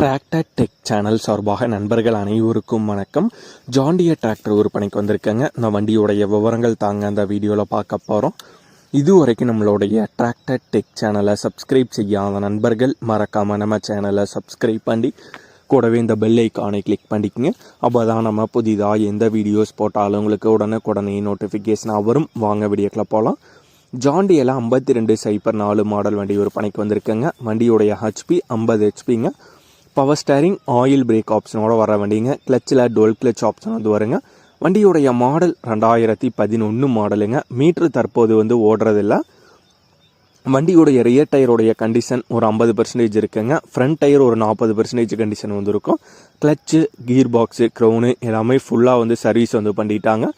Tractor tech channel சார்பாக நண்பர்கள் அனைவருக்கும் வணக்கம். ஜாண்டியர் டிராக்டர் விற்பனைக்கு வந்திருக்கேங்க. இந்த வண்டியோடைய விவரங்கள் தாங்க அந்த வீடியோவில் பார்க்க போகிறோம் இதுவரைக்கும் நம்மளுடைய டிராக்டர் டெக் சேனலை சப்ஸ்கிரைப் செய்யாத நண்பர்கள் மறக்காமல் நம்ம சேனலை சப்ஸ்கிரைப் பண்ணி கூடவே இந்த பெல் ஐக்கானை கிளிக் பண்ணிக்கங்க. அப்போ தான் நம்ம புதிதாக எந்த வீடியோஸ் போட்டாலும் உங்களுக்கு உடனுக்குடனே நோட்டிஃபிகேஷனாக வரும். வாங்க வீடியோக்கில் போகலாம் ஜாண்டியில் ஐம்பத்தி ரெண்டு சைபர் நாலு மாடல் வண்டி விற்பனைக்கு வந்திருக்குங்க. வண்டியோடைய ஹெச்பி ஐம்பது ஹெச்பிங்க பவர் ஸ்டேரிங் ஆயில் பிரேக் ஆப்ஷனோட வர வண்டிங்க. கிளச்சில் டுவெல் கிளச் ஆப்ஷன் வந்து வருங்க. வண்டியுடைய மாடல் ரெண்டாயிரத்தி பதினொன்று மாடலுங்க மீட்ரு தற்போது வந்து ஓடுறதில்ல. வண்டியோடைய ரியர் டயருடைய கண்டிஷன் ஒரு ஐம்பது பர்சன்டேஜ் இருக்குங்க. ஃப்ரண்ட் டயர் ஒரு நாற்பது பர்சன்டேஜ் கண்டிஷன் வந்து இருக்கும் கிளச்சு கீர் பாக்ஸு க்ரௌனு எல்லாமே ஃபுல்லாக வந்து சர்வீஸ் வந்து பண்ணிட்டாங்க.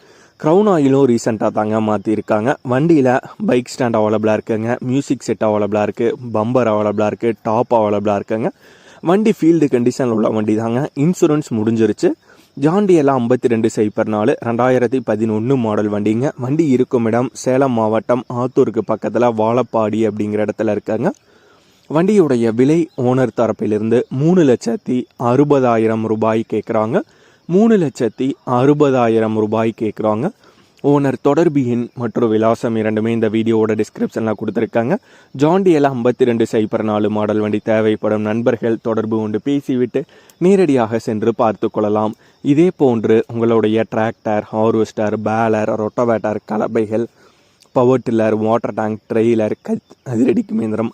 க்ரௌன் ஆயிலும் ரீசெண்டாக தாங்க மாற்றிருக்காங்க வண்டியில் பைக் ஸ்டாண்ட் அவைலபிளாக இருக்குங்க. மியூசிக் செட் அவைலபிளாக இருக்குது பம்பர் அவைலபிளாக இருக்குது டாப் அவைலபிளாக இருக்குங்க. வண்டி ஃபீல்டு கண்டிஷனில் உள்ள வண்டி தாங்க. இன்சூரன்ஸ் முடிஞ்சிருச்சு. ஜாண்டி எல்லாம் ஐம்பத்தி ரெண்டு சைப்பர் நாலு ரெண்டாயிரத்தி பதினொன்று மாடல் வண்டிங்க. வண்டி இருக்கும் இடம் சேலம் மாவட்டம் ஆத்தூருக்கு பக்கத்தில் வாழப்பாடி அப்படிங்கிற இடத்துல இருக்காங்க. வண்டியுடைய விலை ஓனர் தரப்பிலிருந்து மூணு லட்சத்தி அறுபதாயிரம் ரூபாய் கேட்குறாங்க மூணு லட்சத்தி அறுபதாயிரம் ரூபாய் கேட்குறாங்க ஓனர் தொடர்பு எண் மற்றும் விலாசம் இரண்டுமே இந்த வீடியோவோட டிஸ்கிரிப்ஷனில் கொடுத்துருக்காங்க. ஜாண்டியில் ஐம்பத்தி ரெண்டு சைபர் நாலு மாடல் வண்டி தேவைப்படும் நண்பர்கள் தொடர்பு கொண்டு பேசிவிட்டு நேரடியாக சென்று பார்த்து கொள்ளலாம். இதே போன்று உங்களுடைய tractor harvester baler rotavator கலப்பைகள் power tiller water tank trailer கத் அதிரடிக்கு இயந்திரம்